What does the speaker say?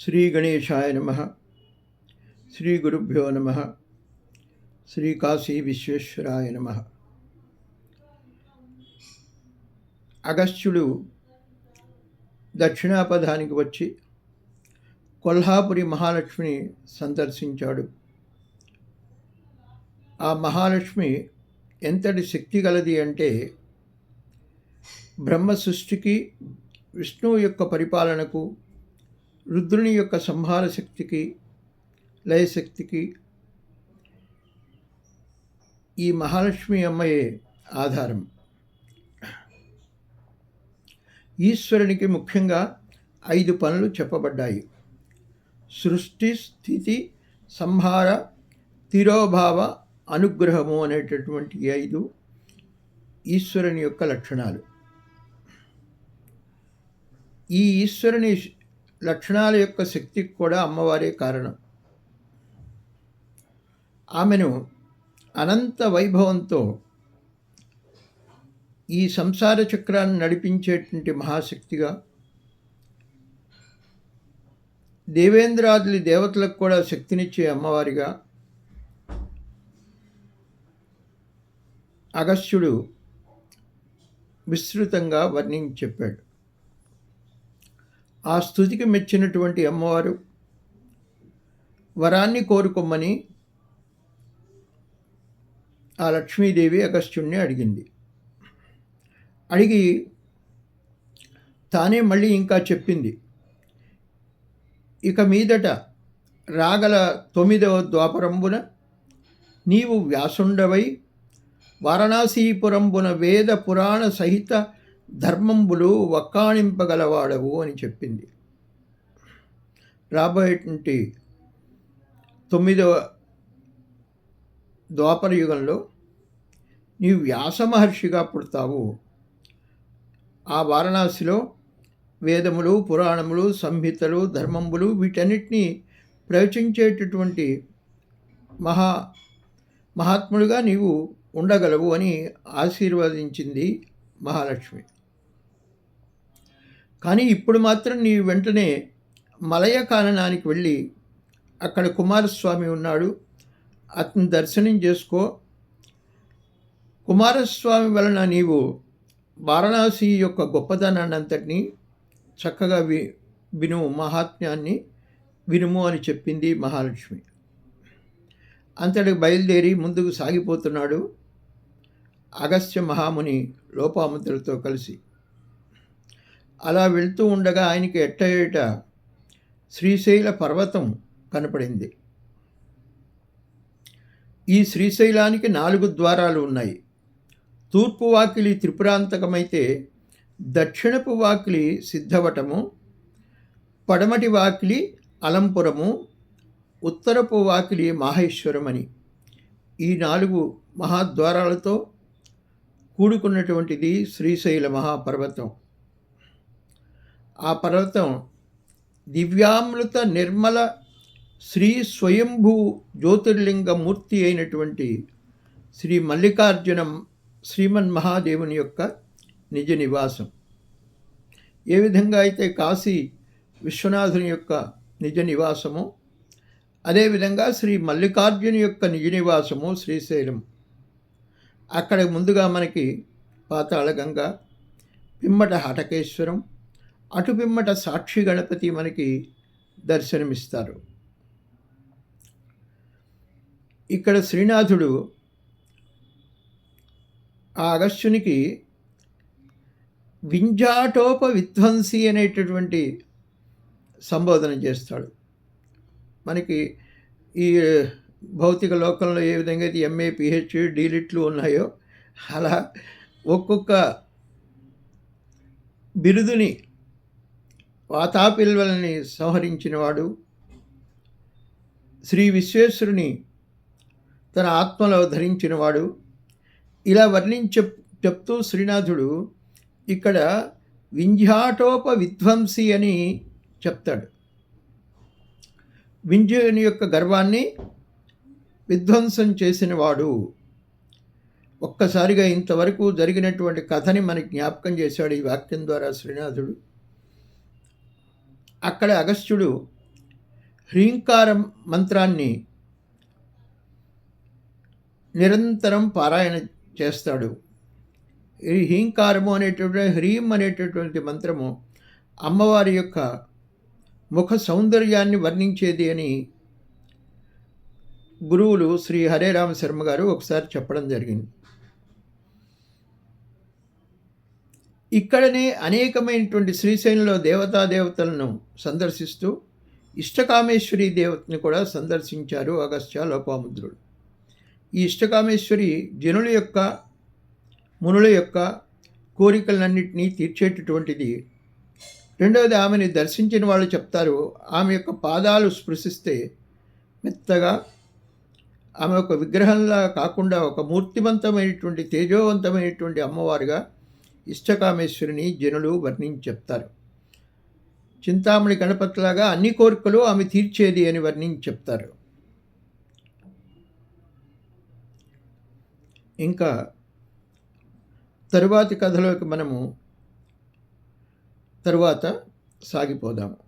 శ్రీ గణేశాయ నమ. శ్రీ గురుభ్యో నమ. శ్రీ కాశీ విశ్వేశ్వరాయ నమ. అగస్త్యుడు దక్షిణాపథానికి వచ్చి కొల్హాపురి మహాలక్ష్మిని సందర్శించాడు. ఆ మహాలక్ష్మి ఎంతటి శక్తి గలది అంటే బ్రహ్మ సృష్టికి విష్ణువు యొక్క పరిపాలనకు రుద్రుని యొక్క సంహార శక్తికి లయశక్తికి ఈ మహాలక్ష్మి అమ్మయే ఆధారం. ఈశ్వరునికి ముఖ్యంగా ఐదు పనులు చెప్పబడ్డాయి. సృష్టి స్థితి సంహార తిరోభావ అనుగ్రహము అనేటటువంటి ఐదు ఈశ్వరుని యొక్క లక్షణాలు. ఈ ఈశ్వరుని లక్షణాల యొక్క శక్తికి కూడా అమ్మవారే కారణం. ఆమెను అనంత వైభవంతో ఈ సంసార చక్రాన్ని నడిపించేటువంటి మహాశక్తిగా దేవేంద్రాదులు దేవతలకు కూడా శక్తినిచ్చే అమ్మవారిగా అగస్త్యుడు విస్తృతంగా వర్ణించి చెప్పాడు. ఆ స్థుతికి మెచ్చినటువంటి అమ్మవారు. వరాన్ని కోరుకోమని ఆ లక్ష్మీదేవి అగస్త్యుణ్ణి అడిగింది. అడిగి తానే మళ్ళీ ఇంకా చెప్పింది. ఇక మీదట రాగల తొమ్మిదవ ద్వాపరంబున నీవు వ్యాసుండవై వారణాసీపురంబున వేద పురాణ సహిత ధర్మంబులు వక్కాణింపగలవాడవు అని చెప్పింది. రాబోయేటువంటి తొమ్మిదవ ద్వాపర యుగంలో నీవు వ్యాస మహర్షిగా పుడతావు. ఆ వారణాసిలో వేదములు పురాణములు సంహితలు ధర్మంబులు వీటన్నిటినీ ప్రవచించేటటువంటి మహా మహాత్ముడుగా నీవు ఉండగలవు అని ఆశీర్వదించింది మహాలక్ష్మి. కానీ ఇప్పుడు మాత్రం నీ వెంటనే మలయ కాననానికి వెళ్ళి అక్కడ కుమారస్వామి ఉన్నాడు. అతను దర్శనం చేసుకో. కుమారస్వామి వలన నీవు వారణాసి యొక్క గొప్పదనాన్ని అంతటినీ చక్కగా వి విను మహాత్మ్యాన్ని వినుము అని చెప్పింది మహాలక్ష్మి. అంతటికి బయలుదేరి ముందుకు సాగిపోతున్నాడు. అగస్త్య మహాముని లోపాముద్రతో కలిసి అలా వెళ్తూ ఉండగా ఆయనకి ఎట్ట శ్రీశైల పర్వతం కనపడింది. ఈ శ్రీశైలానికి నాలుగు ద్వారాలు ఉన్నాయి. తూర్పు వాకిలి త్రిపురాంతకమైతే దక్షిణపు వాకిలి సిద్ధవటము పడమటి వాకిలి అలంపురము ఉత్తరపు వాకిలి మాహేశ్వరమని. ఈ నాలుగు మహాద్వారాలతో కూడుకున్నటువంటిది శ్రీశైల మహాపర్వతం. ఆ పర్వతం దివ్యామృత నిర్మల శ్రీ స్వయంభూ జ్యోతిర్లింగ మూర్తి అయినటువంటి శ్రీ మల్లికార్జున శ్రీమన్ మహాదేవుని యొక్క నిజ నివాసం. ఏ విధంగా అయితే కాశీ విశ్వనాథుని యొక్క నిజ నివాసము అదేవిధంగా శ్రీ మల్లికార్జుని యొక్క నిజ నివాసము శ్రీశైలం. అక్కడ ముందుగా మనకి పాతాళగంగ పిమ్మట హటకేశ్వరం అటుపిమ్మట సాక్షి గణపతి మనకి దర్శనమిస్తారు. ఇక్కడ శ్రీనాథుడు ఆ అగస్త్యునికి వింజాటోప విధ్వంసి అనేటటువంటి సంబోధన చేస్తాడు. మనకి ఈ భౌతిక లోకంలో ఏ విధంగా అయితే ఎంఏ పిహెచ్ డీలిట్లు ఉన్నాయో అలా ఒక్కొక్క బిరుదుని వాతాపిల్వల్ని సంహరించినవాడు శ్రీ విశ్వేశ్వరుని తన ఆత్మలో ధరించినవాడు. ఇలా వర్ణించ చెప్తూ శ్రీనాథుడు ఇక్కడ వింధ్యాటోప విధ్వంసి అని చెప్తాడు. వింధ్యుని యొక్క గర్వాన్ని విధ్వంసం చేసినవాడు. ఒక్కసారిగా ఇంతవరకు జరిగినటువంటి కథని మనకి జ్ఞాపకం చేశాడు ఈ వాక్యం ద్వారా శ్రీనాథుడు. అక్కడ అగస్త్యుడు హ్రీంకారం మంత్రాన్ని నిరంతరం పారాయణ చేస్తాడు. ఈ హీంకారము అనేటటువంటి హ్రీం అనేటటువంటి మంత్రము అమ్మవారి యొక్క ముఖ సౌందర్యాన్ని వర్ణించేది అని గురువులు శ్రీ హరే రామ శర్మ గారు ఒకసారి చెప్పడం జరిగింది. ఇక్కడనే అనేకమైనటువంటి శ్రీశైలంలో దేవతా దేవతలను సందర్శిస్తూ ఇష్టకామేశ్వరి దేవతని కూడా సందర్శించారు అగస్త్య లోపాముద్రుడు. ఈ ఇష్టకామేశ్వరి జనుల యొక్క మునుల యొక్క కోరికలన్నింటినీ తీర్చేటటువంటిది. రెండవది ఆమెని దర్శించిన వాళ్ళు చెప్తారు ఆమె యొక్క పాదాలు స్పృశిస్తే మెత్తగా ఆమె ఒక విగ్రహంలా కాకుండా ఒక మూర్తివంతమైనటువంటి తేజోవంతమైనటువంటి అమ్మవారుగా ఇష్టకామేశ్వరిని జనులు వర్ణించి చెప్తారు. చింతామణి గణపతిలాగా అన్ని కోరికలు ఆమె తీర్చేది అని వర్ణించి చెప్తారు. ఇంకా తరువాతి కథలోకి మనము తరువాత సాగిపోదాము.